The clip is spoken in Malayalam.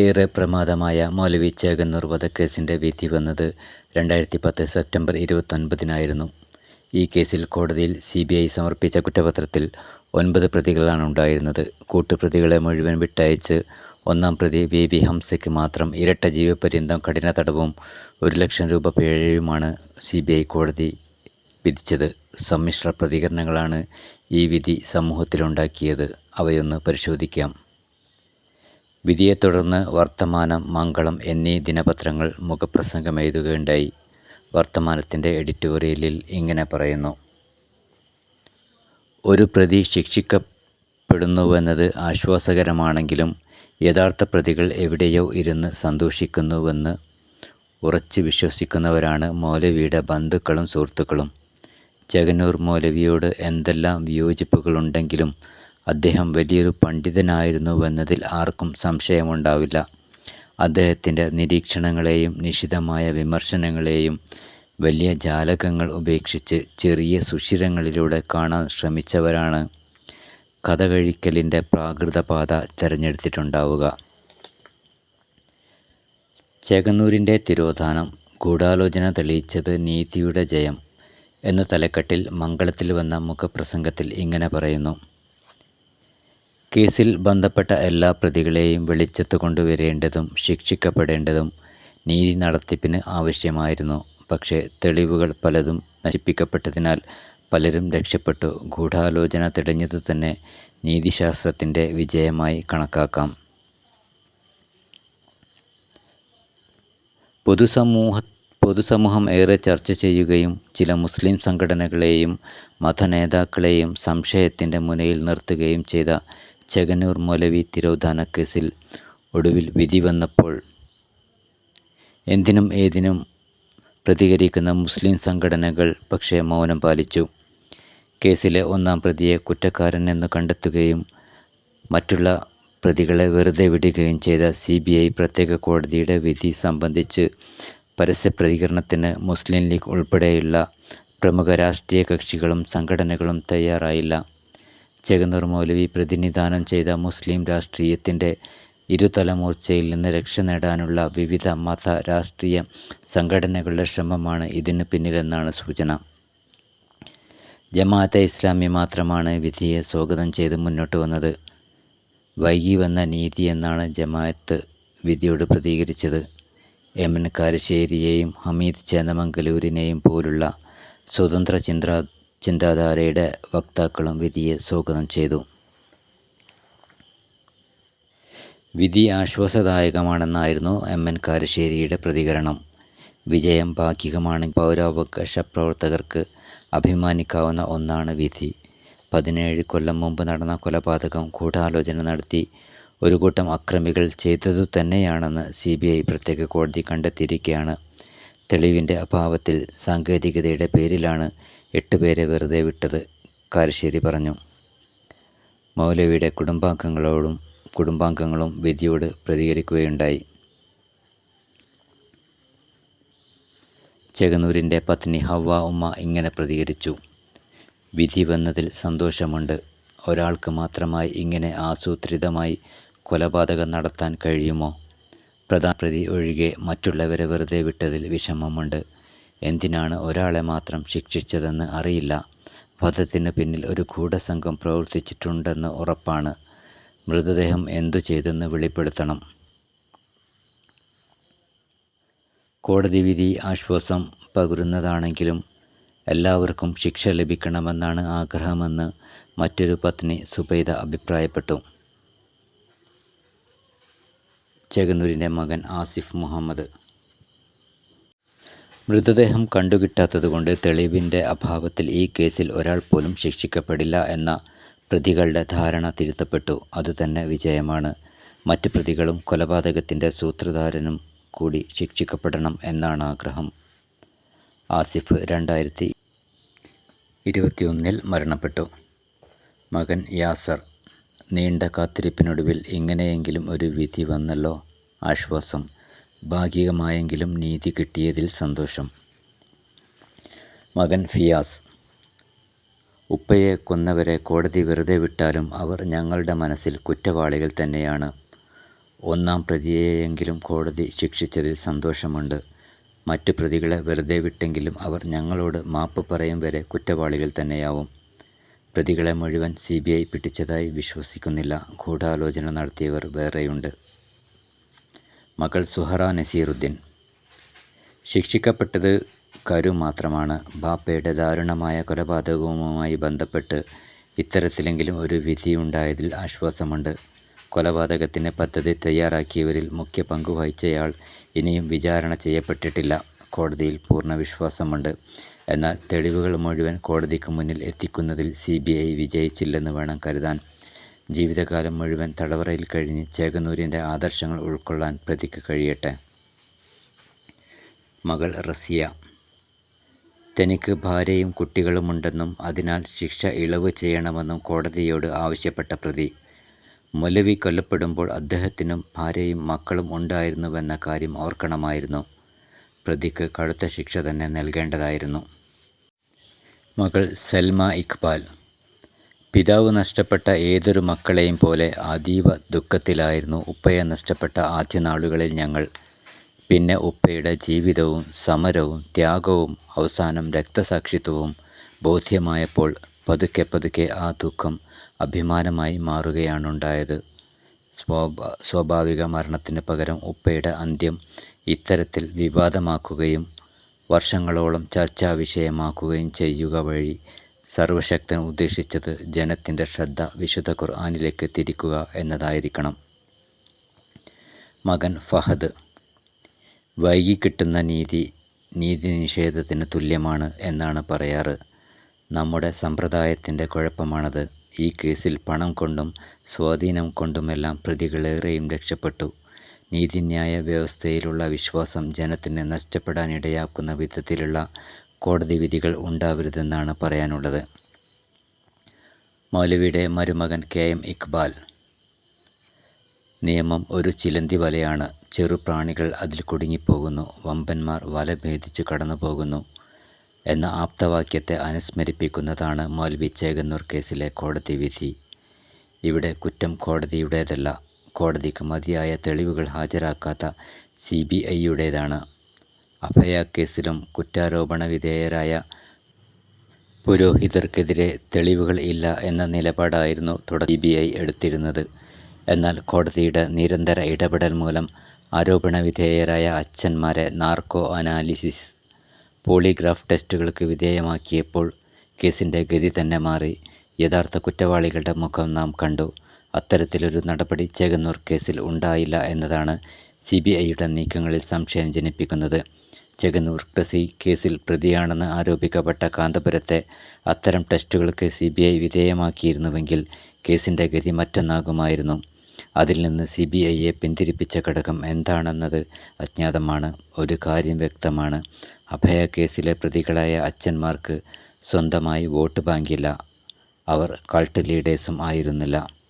ഏറെ പ്രമാദമായ മൗലവി ചേകന്നൂർ വധക്കേസിന്റെ വിധി വന്നത് രണ്ടായിരത്തി പത്ത് സെപ്റ്റംബർ ഇരുപത്തൊൻപതിനായിരുന്നു. ഈ കേസിൽ കോടതിയിൽ സി ബി ഐ സമർപ്പിച്ച കുറ്റപത്രത്തിൽ ഒൻപത് പ്രതികളാണ് ഉണ്ടായിരുന്നത്. കൂട്ടുപ്രതികളെ മുഴുവൻ വിട്ടയച്ച് ഒന്നാം പ്രതി വി വി ഹംസയ്ക്ക് മാത്രം ഇരട്ട ജീവപര്യന്തം കഠിന തടവും ഒരു ലക്ഷം രൂപ പിഴയുമാണ് സി ബി ഐ കോടതി വിധിച്ചത്. സമ്മിശ്ര പ്രതികരണങ്ങളാണ് ഈ വിധി സമൂഹത്തിലുണ്ടാക്കിയത്. അവയൊന്ന് പരിശോധിക്കാം. വിധിയെ തുടർന്ന് വർത്തമാനം മംഗളം എന്നീ ദിനപത്രങ്ങൾ മുഖപ്രസംഗമെഴുതുകയുണ്ടായി. വർത്തമാനത്തിന്റെ എഡിറ്റോറിയലിൽ ഇങ്ങനെ പറയുന്നു. ഒരു പ്രതി ശിക്ഷിക്കപ്പെടുന്നുവെന്നത് ആശ്വാസകരമാണെങ്കിലും യഥാർത്ഥ പ്രതികൾ എവിടെയോ ഇരുന്ന് സന്തോഷിക്കുന്നുവെന്ന് ഉറച്ചു വിശ്വസിക്കുന്നവരാണ് മൗലവിയുടെ ബന്ധുക്കളും സുഹൃത്തുക്കളും. ചെകന്നൂർ മൗലവിയോട് എന്തെല്ലാം വിയോജിപ്പുകളുണ്ടെങ്കിലും അദ്ദേഹം വലിയൊരു പണ്ഡിതനായിരുന്നുവെന്നതിൽ ആർക്കും സംശയമുണ്ടാവില്ല. അദ്ദേഹത്തിന്റെ നിരീക്ഷണങ്ങളെയും നിശിതമായ വിമർശനങ്ങളെയും വലിയ ജാലകങ്ങൾ ഉപേക്ഷിച്ച് ചെറിയ സുഷിരങ്ങളിലൂടെ കാണാൻ ശ്രമിച്ചവരാണ് കഥകഴിക്കലിന്റെ പ്രാകൃതപാത തിരഞ്ഞെടുത്തിട്ടുണ്ടാവുക. ചേകന്നൂരിന്റെ തിരോധാനം ഗൂഢാലോചന തെളിയിച്ചത് നീതിയുടെ ജയം എന്ന തലക്കെട്ടിൽ മംഗളത്തിൽ വന്ന മുഖപ്രസംഗത്തിൽ ഇങ്ങനെ പറയുന്നു. കേസിൽ ബന്ധപ്പെട്ട എല്ലാ പ്രതികളെയും വെളിച്ചത്ത് കൊണ്ടുവരേണ്ടതും ശിക്ഷിക്കപ്പെടേണ്ടതും നീതി നടത്തിപ്പിന് ആവശ്യമായിരുന്നു. പക്ഷേ തെളിവുകൾ പലതും നശിപ്പിക്കപ്പെട്ടതിനാൽ പലരും രക്ഷപ്പെട്ടു. ഗൂഢാലോചന തെളിഞ്ഞതു തന്നെ നീതിശാസ്ത്രത്തിന്റെ വിജയമായി കണക്കാക്കാം. പൊതുസമൂഹ പൊതുസമൂഹം ഏറെ ചർച്ച ചെയ്യുകയും ചില മുസ്ലിം സംഘടനകളെയും മതനേതാക്കളെയും സംശയത്തിന്റെ മുനയിൽ നിർത്തുകയും ചെയ്ത ചെകന്നൂർ മൗലവി തിരോധാന കേസിൽ ഒടുവിൽ വിധി വന്നപ്പോൾ എന്തിനും ഏതിനും പ്രതികരിക്കുന്ന മുസ്ലിം സംഘടനകൾ പക്ഷേ മൗനം പാലിച്ചു. കേസിലെ ഒന്നാം പ്രതിയെ കുറ്റക്കാരൻ എന്ന് കണ്ടെത്തുകയും മറ്റുള്ള പ്രതികളെ വെറുതെ വിടുകയും ചെയ്ത സി ബി ഐ പ്രത്യേക കോടതിയുടെ വിധി സംബന്ധിച്ച് പരസ്യ പ്രതികരണത്തിന് മുസ്ലിം ലീഗ് ഉൾപ്പെടെയുള്ള പ്രമുഖ രാഷ്ട്രീയ കക്ഷികളും സംഘടനകളും തയ്യാറായില്ല. ചെകന്നൂർ മൗലവി പ്രതിനിധാനം ചെയ്ത മുസ്ലിം രാഷ്ട്രീയത്തിന്റെ ഇരുതലമൂർച്ചയിൽ നിന്ന് രക്ഷ നേടാനുള്ള വിവിധ മത രാഷ്ട്രീയ സംഘടനകളുടെ ശ്രമമാണ് ഇതിന് പിന്നിലെന്നാണ് സൂചന. ജമാഅത്തെ ഇസ്ലാമി മാത്രമാണ് വിധിയെ സ്വാഗതം ചെയ്ത് മുന്നോട്ട് വന്നത്. വൈകി വന്ന നീതി എന്നാണ് ജമാഅത്ത് വിധിയോട് പ്രതികരിച്ചത്. എം. എൻ. കാരശ്ശേരിയെയും ഹമീദ് ചേന്നമംഗലൂരിനെയും പോലുള്ള സ്വതന്ത്ര ചിന്താ ചിന്താധാരയുടെ വക്താക്കളും വിധിയെ സ്വാഗതം ചെയ്തു. വിധി ആശ്വാസദായകമാണെന്നായിരുന്നു എം എൻ കാരശ്ശേരിയുടെ പ്രതികരണം. വിജയം ഭാഗികമാണ് പൗരാവകാശ പ്രവർത്തകർക്ക് അഭിമാനിക്കാവുന്ന ഒന്നാണ് വിധി. പതിനേഴ് കൊല്ലം മുമ്പ് നടന്ന കൊലപാതകം ഗൂഢാലോചന നടത്തി ഒരു കൂട്ടം അക്രമികൾ ചെയ്തതു തന്നെയാണെന്ന് സി ബി ഐ പ്രത്യേക കോടതി കണ്ടെത്തിയിരിക്കുകയാണ്. തെളിവിന്റെ അഭാവത്തിൽ സാങ്കേതികതയുടെ പേരിലാണ് എട്ടുപേരെ വെറുതെ വിട്ടത് കാരശ്ശേരി പറഞ്ഞു. മൗലവിയുടെ കുടുംബാംഗങ്ങളോടും കുടുംബാംഗങ്ങളും വിധിയോട് പ്രതികരിക്കുകയുണ്ടായി. ചെകന്നൂരിന്റെ പത്നി ഹവ്വ ഉമ്മ ഇങ്ങനെ പ്രതികരിച്ചു. വിധി വന്നതിൽ സന്തോഷമുണ്ട്. ഒരാൾക്ക് മാത്രമായി ഇങ്ങനെ ആസൂത്രിതമായി കൊലപാതകം നടത്താൻ കഴിയുമോ? പ്രധാന പ്രതി ഒഴികെ മറ്റുള്ളവരെ വെറുതെ വിട്ടതിൽ വിഷമമുണ്ട്. എന്തിനാണ് ഒരാളെ മാത്രം ശിക്ഷിച്ചതെന്ന് അറിയില്ല. വധത്തിന് പിന്നിൽ ഒരു ഗൂഢസംഘം പ്രവർത്തിച്ചിട്ടുണ്ടെന്ന് ഉറപ്പാണ്. മൃതദേഹം എന്തു ചെയ്തെന്ന് വെളിപ്പെടുത്തണം. കോടതി വിധി ആശ്വാസം പകരുന്നതാണെങ്കിലും എല്ലാവർക്കും ശിക്ഷ ലഭിക്കണമെന്നാണ് ആഗ്രഹമെന്ന് മറ്റൊരു പത്നി സുബൈദ അഭിപ്രായപ്പെട്ടു. ചെകന്നൂരിന്റെ മകൻ ആസിഫ് മുഹമ്മദ് മൃതദേഹം കണ്ടുകിട്ടാത്തതുകൊണ്ട് തെളിവിന്റെ അഭാവത്തിൽ ഈ കേസിൽ ഒരാൾ പോലും ശിക്ഷിക്കപ്പെടില്ല എന്ന പ്രതികളുടെ ധാരണ തിരുത്തപ്പെട്ടു. അതുതന്നെ വിജയമാണ്. മറ്റ് പ്രതികളും കൊലപാതകത്തിന്റെ സൂത്രധാരനും കൂടി ശിക്ഷിക്കപ്പെടണം എന്നാണ് ആഗ്രഹം. ആസിഫ് രണ്ടായിരത്തി ഇരുപത്തിയൊന്നിൽ മരണപ്പെട്ടു. മകൻ യാസർ നീണ്ട കാത്തിരിപ്പിനൊടുവിൽ ഇങ്ങനെയെങ്കിലും ഒരു വിധി വന്നല്ലോ? ആശ്വാസം. ഭാഗികമായെങ്കിലും നീതി കിട്ടിയതിൽ സന്തോഷം മകൻ ഫിയാസ് ഉപ്പയെ കൊന്നവരെ കോടതി വെറുതെ വിട്ടാലും അവർ ഞങ്ങളുടെ മനസ്സിൽ കുറ്റവാളികൾ തന്നെയാണ് ഒന്നാം പ്രതിയെയെങ്കിലും കോടതി ശിക്ഷിച്ചതിൽ സന്തോഷമുണ്ട്. മറ്റു പ്രതികളെ വെറുതെ വിട്ടെങ്കിലും അവർ ഞങ്ങളോട് മാപ്പ് പറയും വരെ കുറ്റവാളികൾ തന്നെയാവും. പ്രതികളെ മുഴുവൻ സിബിഐ പിടിച്ചതായി വിശ്വസിക്കുന്നില്ല. ഗൂഢാലോചന നടത്തിയവർ വേറെയുണ്ട്. മകൾ സുഹറ നസീറുദ്ദീൻ ശിക്ഷിക്കപ്പെട്ടത് കരു മാത്രമാണ്. ബാപ്പയുടെ ദാരുണമായ കൊലപാതകവുമായി ബന്ധപ്പെട്ട് ഇത്തരത്തിലെങ്കിലും ഒരു വിധി വിധിയുണ്ടായതിൽ ആശ്വാസമുണ്ട്. കൊലപാതകത്തിന് പദ്ധതി തയ്യാറാക്കിയവരിൽ മുഖ്യ പങ്കു വഹിച്ചയാൾ ഇനിയും വിചാരണ ചെയ്യപ്പെട്ടിട്ടില്ല. കോടതിയിൽ പൂർണ വിശ്വാസമുണ്ട്. എന്നാൽ തെളിവുകൾ മുഴുവൻ കോടതിക്ക് മുന്നിൽ എത്തിക്കുന്നതിൽ സിബിഐ വിജയിച്ചില്ലെന്ന് വേണം കരുതാൻ. ജീവിതകാലം മുഴുവൻ തടവറയിൽ കഴിഞ്ഞ് ചേകനൂരിന്റെ ആദർശങ്ങൾ ഉൾക്കൊള്ളാൻ പ്രതിക്ക് കഴിയട്ടെ. മകൾ റസിയ തനിക്ക് ഭാര്യയും കുട്ടികളുമുണ്ടെന്നും അതിനാൽ ശിക്ഷ ഇളവ് ചെയ്യണമെന്നും കോടതിയോട് ആവശ്യപ്പെട്ട പ്രതി. മൊലവി കൊല്ലപ്പെടുമ്പോൾ അദ്ദേഹത്തിനും ഭാര്യയും മക്കളും ഉണ്ടായിരുന്നുവെന്ന കാര്യം ഓർക്കണമായിരുന്നു. പ്രതിക്ക് കടുത്ത ശിക്ഷ തന്നെ നൽകേണ്ടതായിരുന്നു. മകൾ സൽമ ഇക്ബാൽ പിതാവ് നഷ്ടപ്പെട്ട ഏതൊരു മക്കളെയും പോലെ അതീവ ദുഃഖത്തിലായിരുന്നു ഉപ്പയെ നഷ്ടപ്പെട്ട ആദ്യ നാളുകളിൽ ഞങ്ങൾ. പിന്നെ ഉപ്പയുടെ ജീവിതവും സമരവും ത്യാഗവും അവസാനം രക്തസാക്ഷിത്വവും ബോധ്യമായപ്പോൾ പതുക്കെ പതുക്കെ ആ ദുഃഖം അഭിമാനമായി മാറുകയാണുണ്ടായത്. സ്വാഭാ സ്വാഭാവിക മരണത്തിന് പകരം ഉപ്പയുടെ അന്ത്യം ഇത്തരത്തിൽ വിവാദമാക്കുകയും വർഷങ്ങളോളം ചർച്ചാവിഷയമാക്കുകയും ചെയ്യുക വഴി സർവശക്തൻ ഉദ്ദേശിച്ചത് ജനത്തിന്റെ ശ്രദ്ധ വിശുദ്ധ ഖുർആാനിലേക്ക് തിരിക്കുക എന്നതായിരിക്കണം. മകൻ ഫഹദ് വൈകി കിട്ടുന്ന നീതി നീതി നിഷേധത്തിന് തുല്യമാണ് എന്നാണ് പറയാറ്. നമ്മുടെ സമ്പ്രദായത്തിന്റെ കുഴപ്പമാണത്. ഈ കേസിൽ പണം കൊണ്ടും സ്വാധീനം കൊണ്ടുമെല്ലാം പ്രതികളേറെയും രക്ഷപ്പെട്ടു. നീതിന്യായ വ്യവസ്ഥയിലുള്ള വിശ്വാസം ജനത്തിന് നഷ്ടപ്പെടാനിടയാക്കുന്ന വിധത്തിലുള്ള കോടതി വിധികൾ ഉണ്ടാവരുതെന്നാണ് പറയാനുള്ളത്. മൗലവിയുടെ മരുമകൻ കെ. എം. ഇക്ബാൽ നിയമം ഒരു ചിലന്തി വലയാണ്. ചെറുപ്രാണികൾ അതിൽ കുടുങ്ങിപ്പോകുന്നു. വമ്പന്മാർ വല ഭേദിച്ചു കടന്നു പോകുന്നു എന്ന ആപ്തവാക്യത്തെ അനുസ്മരിപ്പിക്കുന്നതാണ് മൗലവി ചേകന്നൂർ കേസിലെ കോടതി വിധി. ഇവിടെ കുറ്റം കോടതിയുടേതല്ല. കോടതിക്ക് മതിയായ തെളിവുകൾ ഹാജരാക്കാത്ത സിബിഐയുടേതാണ്. അഭയ കേസിലും കുറ്റാരോപണവിധേയരായ പുരോഹിതർക്കെതിരെ തെളിവുകൾ ഇല്ല എന്ന നിലപാടായിരുന്നു തുടക്കത്തിൽ സിബിഐ എടുത്തിരുന്നത്. എന്നാൽ കോടതിയുടെ നിരന്തര ഇടപെടൽ മൂലം ആരോപണ വിധേയരായ അച്ഛന്മാരെ നാർക്കോ അനാലിസിസ്, പോളിഗ്രാഫ് ടെസ്റ്റുകൾക്ക് വിധേയമാക്കിയപ്പോൾ കേസിന്റെ ഗതി തന്നെ മാറി. യഥാർത്ഥ കുറ്റവാളികളുടെ മുഖം നാം കണ്ടു. അത്തരത്തിലൊരു നടപടി ചേകന്നൂർ കേസിൽ ഉണ്ടായില്ല എന്നതാണ് സിബിഐയുടെ നീക്കങ്ങളിൽ സംശയം ജനിപ്പിക്കുന്നത്. ചേകന്നൂർ കേസിൽ പ്രതിയാണെന്ന് ആരോപിക്കപ്പെട്ട കാന്തപുരത്തെ അത്തരം ടെസ്റ്റുകൾക്ക് സി ബി ഐ വിധേയമാക്കിയിരുന്നുവെങ്കിൽ കേസിന്റെ ഗതി മറ്റൊന്നാകുമായിരുന്നു. അതിൽ നിന്ന് സി ബി ഐയെ പിന്തിരിപ്പിച്ച ഘടകം എന്താണെന്നത് അജ്ഞാതമാണ്. ഒരു കാര്യം വ്യക്തമാണ്. അഭയ കേസിലെ പ്രതികളായ അച്ഛന്മാർക്ക് സ്വന്തമായി വോട്ട് ബാങ്കില്ല. അവർ കൾട്ട് ലീഡേഴ്സും ആയിരുന്നില്ല.